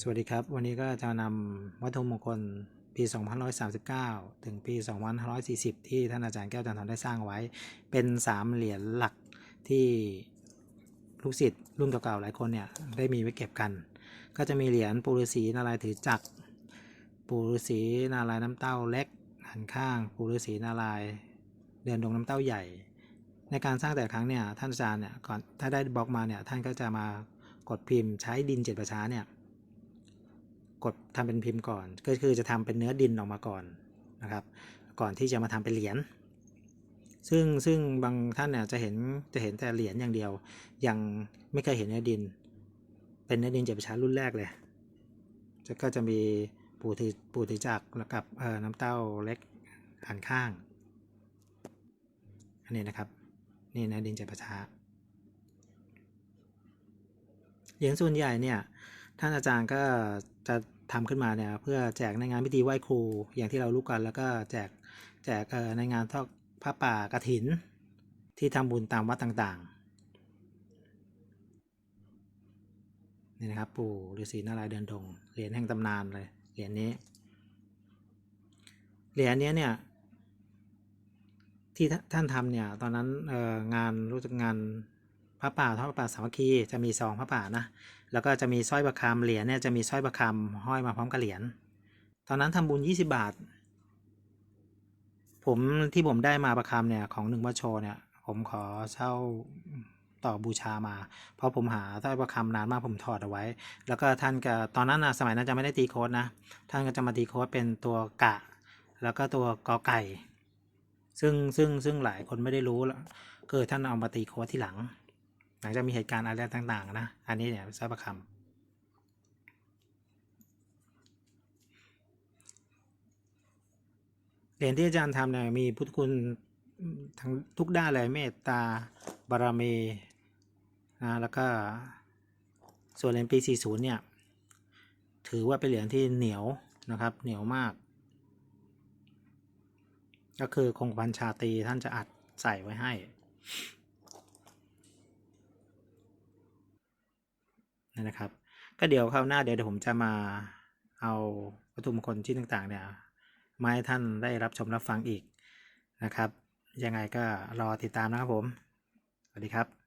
สวัสดีครับ วันนี้ก็จะนำวัตถุมงคลปี 2539 ถึงปี 2540 ที่ท่านอาจารย์แก้วจันทร์ได้สร้างไว้ เป็นสามเหรียญหลักที่ลูกศิษย์รุ่นเก่าๆหลายคนเนี่ยได้มีไว้เก็บกัน ก็จะมีเหรียญปูฤาษีนารายถือจักรปูฤาษีนารายน้ำเต้าเล็กหันข้างปูฤาษีนารายเดินดวงน้ำเต้าใหญ่ ในการสร้างแต่ครั้งเนี่ยท่านอาจารย์เนี่ยก่อนถ้าได้บล็อกมาเนี่ยท่านก็จะมากดพิมพ์ใช้ดินเจ็ดประชาเนี่ย กดทำเป็นพิมพ์ก่อน ก็คือจะทำเป็นเนื้อดินออกมาก่อนนะครับ ก่อนที่จะมาทำเป็นเหรียญซึ่งซึ่งบางท่านเนี่ยจะเห็นจะเห็นแต่เหรียญอย่างเดียว ยังไม่เคยเห็นเนื้อดิน เป็นเนื้อดินเจ็ดปช้ารุ่นแรกเลยจะก็จะมีปูถือปูถือจักแล้วกับเอ่อน้ำเต้าเล็กหันข้าง อันนี้นะครับ นี่เนื้อดินเจ็ดปช้าเหรียญส่วนใหญ่เนี่ย ท่านอาจารย์ก็จะทำขึ้นมาเนี่ยเพื่อแจกในงานพิธีไหว้ครูอย่างที่เรารู้กัน แล้วก็แจกแจกในงานทอดผ้าป่ากระถิน ที่ทำบุญตามวัดต่างๆนี่นะครับปู่ฤาษีนารายเดินดงเหรียญแห่งตำนานเลยเหรียญนี้เหรียญนี้เนี่ยที่ท่านทำเนี่ยตอนนั้นงานรู้จักงาน พระป่าทอดพระป่าสามัคคีจะมีซองพระป่านะแล้วก็จะมีสร้อยประคำเหรียญเนี่ยจะมีสร้อยประคำห้อยมาพร้อมกับเหรียญตอนนั้นทำบุญ 20 บาท ผมที่ผมได้มาประคำเนี่ยของหนึ่งวัดโชเนี่ยผมขอเช่าต่อบูชามา เพราะผมหาสร้อยประคำนานมากผมถอดเอาไว้ แล้วก็ท่านก็ตอนนั้นนะสมัยนั้นจะไม่ได้ตีโค้ดนะท่านก็จะมาตีโค้ดเป็นตัวกะ แล้วก็ตัวกอไก่ ซึ่งซึ่งซึ่งหลายคนไม่ได้รู้แล้วคือท่านเอามาตีโค้ดที่หลัง หลังจากมีเหตุการณ์อะไรต่างๆนะอันนี้เนี่ยทราบประคำเหรียญที่อาจารย์ทำเนี่ยมีพุทธคุณทั้งทุกด้านเลยเมตตาบารมีนะแล้วก็ส่วนเหรียญปี 40 เนี่ย ถือว่าเป็นเหรียญที่เหนียวนะครับ เหนียวมาก ก็คือคงพันชาตีท่านจะอัดใส่ไว้ให้ นั่น นะครับ ก็เดี๋ยวคราวหน้าเดี๋ยวผมจะมาเอาวัตถุมงคลชิ้นต่างๆเนี่ยมาให้ท่านได้รับชมรับฟังอีกนะครับ ยังไงก็รอติดตามนะครับผม สวัสดีครับ